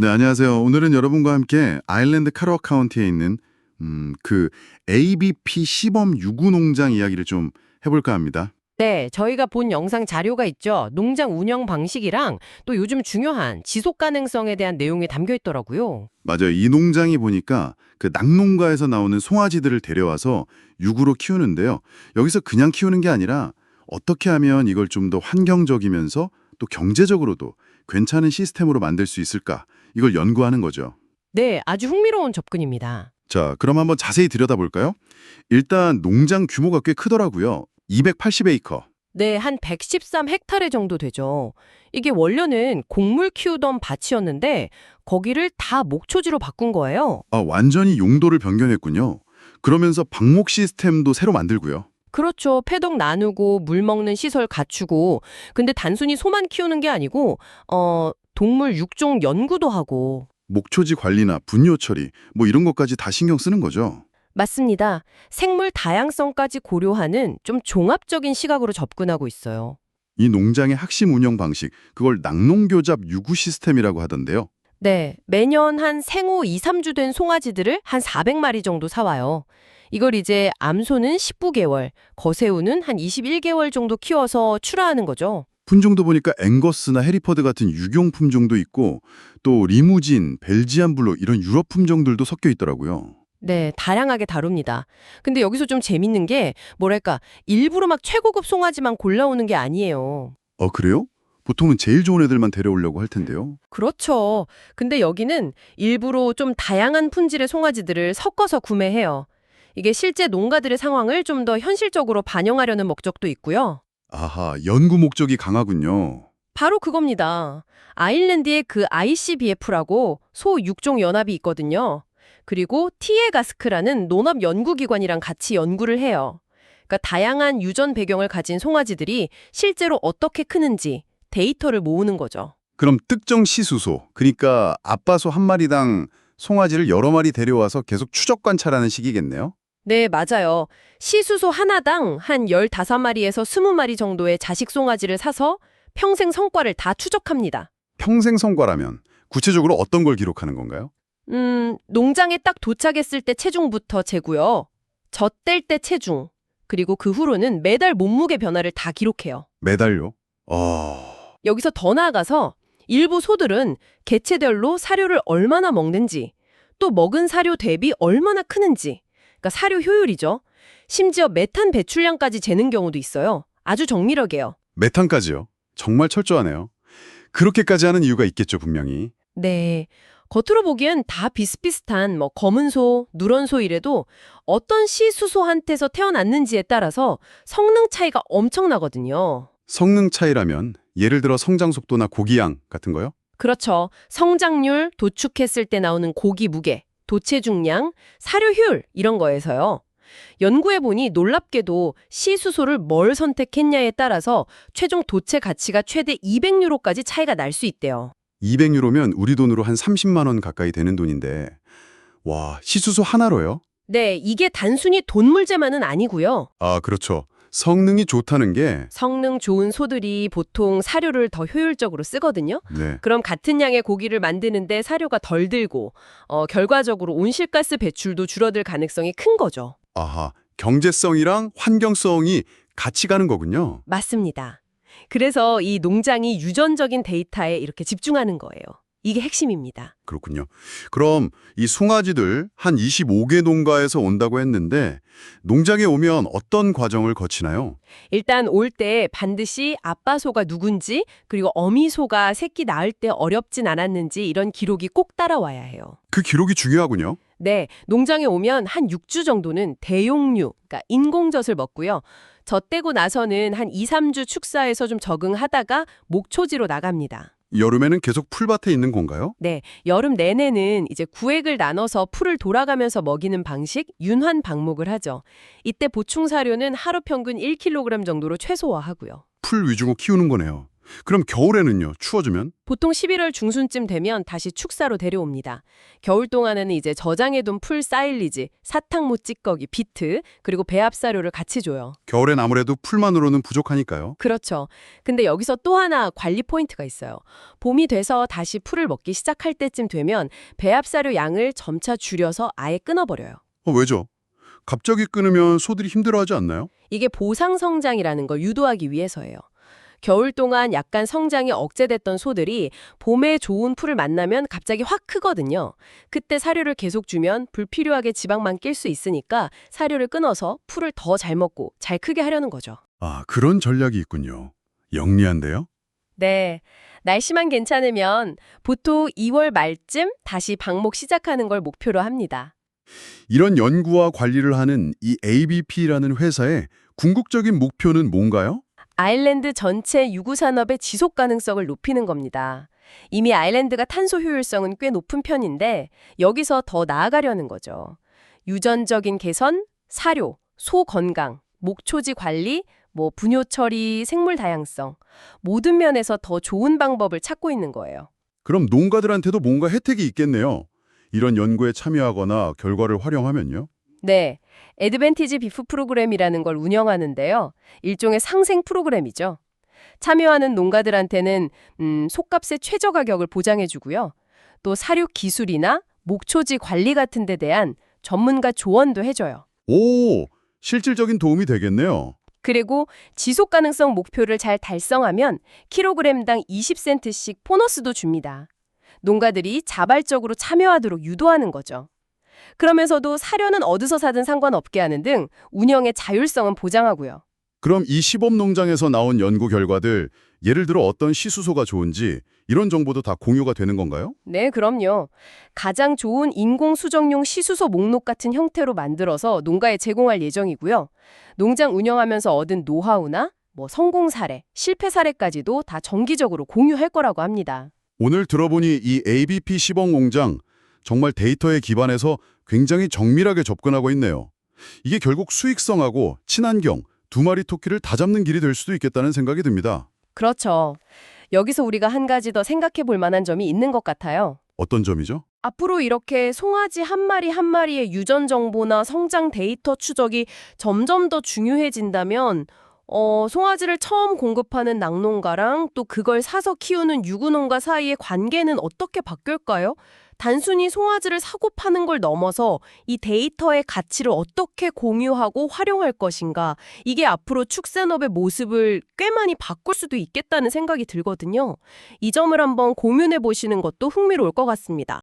네, 안녕하세요. 오늘은 여러분과 함께 아일랜드 카로아 카운티에 있는 음, 그 ABP 시범 유구 농장 이야기를 좀 해볼까 합니다. 네, 저희가 본 영상 자료가 있죠. 농장 운영 방식이랑 또 요즘 중요한 지속 가능성에 대한 내용이 담겨 있더라고요. 맞아요. 이 농장이 보니까 그 낙농가에서 나오는 송아지들을 데려와서 유구로 키우는데요. 여기서 그냥 키우는 게 아니라 어떻게 하면 이걸 좀 더 환경적이면서 또 경제적으로도 괜찮은 시스템으로 만들 수 있을까? 이걸 연구하는 거죠. 네, 아주 흥미로운 접근입니다. 자, 그럼 한번 자세히 들여다볼까요? 일단 농장 규모가 꽤 크더라고요. 280에이커. 네, 한 113헥타르 정도 되죠. 이게 원래는 곡물 키우던 밭이었는데 거기를 다 목초지로 바꾼 거예요. 아, 완전히 용도를 변경했군요. 그러면서 방목 시스템도 새로 만들고요. 그렇죠. 패덕 나누고 물 먹는 시설 갖추고 근데 단순히 소만 키우는 게 아니고 어 동물 육종 연구도 하고 목초지 관리나 분뇨 처리 뭐 이런 것까지 다 신경 쓰는 거죠. 맞습니다. 생물 다양성까지 고려하는 좀 종합적인 시각으로 접근하고 있어요. 이 농장의 핵심 운영 방식, 그걸 낙농교잡 유구 시스템이라고 하던데요. 네, 매년 한 생후 2, 3주 된 송아지들을 한 400마리 정도 사와요. 이걸 이제 암소는 19개월, 거새우는 한 21개월 정도 키워서 출하하는 거죠. 품종도 보니까 앵거스나 해리퍼드 같은 유경 품종도 있고 또 리무진, 벨지안 블루 이런 유럽 품종들도 섞여 있더라고요. 네, 다양하게 다룹니다. 근데 여기서 좀 재밌는 게 뭐랄까, 일부러 막 최고급 송아지만 골라오는 게 아니에요. 어, 그래요? 보통은 제일 좋은 애들만 데려오려고 할 텐데요. 그렇죠. 근데 여기는 일부러 좀 다양한 품질의 송아지들을 섞어서 구매해요. 이게 실제 농가들의 상황을 좀 더 현실적으로 반영하려는 목적도 있고요. 아하, 연구 목적이 강하군요. 바로 그겁니다. 아일랜드에 그 ICBF라고 소육종 연합이 있거든요. 그리고 티에가스크라는 농업 연구기관이랑 같이 연구를 해요. 그러니까 다양한 유전 배경을 가진 송아지들이 실제로 어떻게 크는지 데이터를 모으는 거죠. 그럼 특정 시수소, 그러니까 아빠 소 한 마리당 송아지를 여러 마리 데려와서 계속 추적 관찰하는 식이겠네요. 네, 맞아요. 시수소 하나당 한 15마리에서 20마리 정도의 자식 송아지를 사서 평생 성과를 다 추적합니다. 평생 성과라면 구체적으로 어떤 걸 기록하는 건가요? 음, 농장에 딱 도착했을 때 체중부터 재고요. 젖뗄 때 체중, 그리고 그 후로는 매달 몸무게 변화를 다 기록해요. 매달요? 어... 여기서 더 나아가서 일부 소들은 개체별로 사료를 얼마나 먹는지, 또 먹은 사료 대비 얼마나 크는지, 그러니까 사료 효율이죠. 심지어 메탄 배출량까지 재는 경우도 있어요. 아주 정밀하게요. 메탄까지요? 정말 철저하네요. 그렇게까지 하는 이유가 있겠죠, 분명히. 네. 겉으로 보기엔 다 비슷비슷한 뭐 검은 소, 누런 소 이래도 어떤 시수소한테서 태어났는지에 따라서 성능 차이가 엄청나거든요. 성능 차이라면 예를 들어 성장 속도나 고기양 같은 거요? 그렇죠. 성장률, 도축했을 때 나오는 고기 무게, 도체 중량, 사료 효율 이런 거에서요. 연구해보니 놀랍게도 시수소를 뭘 선택했냐에 따라서 최종 도체 가치가 최대 200유로까지 차이가 날 수 있대요. 200유로면 우리 돈으로 한 30만 원 가까이 되는 돈인데 와, 시수소 하나로요? 네, 이게 단순히 돈 문제만은 아니고요. 아, 그렇죠. 성능이 좋다는 게 성능 좋은 소들이 보통 사료를 더 효율적으로 쓰거든요. 네. 그럼 같은 양의 고기를 만드는데 사료가 덜 들고 어, 결과적으로 온실가스 배출도 줄어들 가능성이 큰 거죠. 아하, 경제성이랑 환경성이 같이 가는 거군요. 맞습니다. 그래서 이 농장이 유전적인 데이터에 이렇게 집중하는 거예요. 이게 핵심입니다. 그렇군요. 그럼 이 송아지들 한 25개 농가에서 온다고 했는데 농장에 오면 어떤 과정을 거치나요? 일단 올 때 반드시 아빠 소가 누군지 그리고 어미 소가 새끼 낳을 때 어렵진 않았는지 이런 기록이 꼭 따라와야 해요. 그 기록이 중요하군요. 네, 농장에 오면 한 6주 정도는 대용류, 그러니까 인공젖을 먹고요. 젖대고 나서는 한 2, 3주 축사해서 좀 적응하다가 목초지로 나갑니다. 여름에는 계속 풀밭에 있는 건가요? 네, 여름 내내는 이제 구획을 나눠서 풀을 돌아가면서 먹이는 방식, 윤환 방목을 하죠. 이때 보충 사료는 하루 평균 1kg 정도로 최소화하고요. 풀 위주로 키우는 거네요. 그럼 겨울에는요? 추워지면? 보통 11월 중순쯤 되면 다시 축사로 데려옵니다. 겨울 동안에는 이제 저장해둔 풀 사일리지, 사탕무 찌꺼기, 비트, 그리고 배합사료를 같이 줘요. 겨울엔 아무래도 풀만으로는 부족하니까요. 그렇죠. 근데 여기서 또 하나 관리 포인트가 있어요. 봄이 돼서 다시 풀을 먹기 시작할 때쯤 되면 배합사료 양을 점차 줄여서 아예 끊어버려요. 어, 왜죠? 갑자기 끊으면 소들이 힘들어하지 않나요? 이게 보상 성장이라는 걸 유도하기 위해서예요. 겨울 동안 약간 성장이 억제됐던 소들이 봄에 좋은 풀을 만나면 갑자기 확 크거든요. 그때 사료를 계속 주면 불필요하게 지방만 낄 수 있으니까 사료를 끊어서 풀을 더 잘 먹고 잘 크게 하려는 거죠. 아, 그런 전략이 있군요. 영리한데요? 네. 날씨만 괜찮으면 보통 2월 말쯤 다시 방목 시작하는 걸 목표로 합니다. 이런 연구와 관리를 하는 이 ABP라는 회사의 궁극적인 목표는 뭔가요? 아일랜드 전체 유구 산업의 지속 가능성을 높이는 겁니다. 이미 아일랜드가 탄소 효율성은 꽤 높은 편인데 여기서 더 나아가려는 거죠. 유전적인 개선, 사료, 소 건강, 목초지 관리, 뭐 분뇨 처리, 생물 다양성 모든 면에서 더 좋은 방법을 찾고 있는 거예요. 그럼 농가들한테도 뭔가 혜택이 있겠네요. 이런 연구에 참여하거나 결과를 활용하면요. 네. 애드밴티지 비프 프로그램이라는 걸 운영하는데요. 일종의 상생 프로그램이죠. 참여하는 농가들한테는 음, 속값의 최저 가격을 보장해 주고요. 또 사료 기술이나 목초지 관리 같은 데 대한 전문가 조언도 해줘요. 오, 실질적인 도움이 되겠네요. 그리고 지속 가능성 목표를 잘 달성하면 킬로그램당 20센트씩 보너스도 줍니다. 농가들이 자발적으로 참여하도록 유도하는 거죠. 그러면서도 사료는 어디서 사든 상관없게 하는 등 운영의 자율성은 보장하고요. 그럼 이 시범 농장에서 나온 연구 결과들, 예를 들어 어떤 시수소가 좋은지 이런 정보도 다 공유가 되는 건가요? 네, 그럼요. 가장 좋은 인공 수정용 시수소 목록 같은 형태로 만들어서 농가에 제공할 예정이고요. 농장 운영하면서 얻은 노하우나 뭐 성공 사례, 실패 사례까지도 다 정기적으로 공유할 거라고 합니다. 오늘 들어보니 이 ABP 시범 공장 정말 데이터에 기반해서 굉장히 정밀하게 접근하고 있네요. 이게 결국 수익성하고 친환경 두 마리 토끼를 다 잡는 길이 될 수도 있겠다는 생각이 듭니다. 그렇죠. 여기서 우리가 한 가지 더 생각해 볼 만한 점이 있는 것 같아요. 어떤 점이죠? 앞으로 이렇게 송아지 한 마리 한 마리의 유전 정보나 성장 데이터 추적이 점점 더 중요해진다면 어, 송아지를 처음 공급하는 낙농가랑 또 그걸 사서 키우는 유구농가 사이의 관계는 어떻게 바뀔까요? 단순히 송아지를 사고 파는 걸 넘어서 이 데이터의 가치를 어떻게 공유하고 활용할 것인가 이게 앞으로 축산업의 모습을 꽤 많이 바꿀 수도 있겠다는 생각이 들거든요. 이 점을 한번 고민해 보시는 것도 흥미로울 것 같습니다.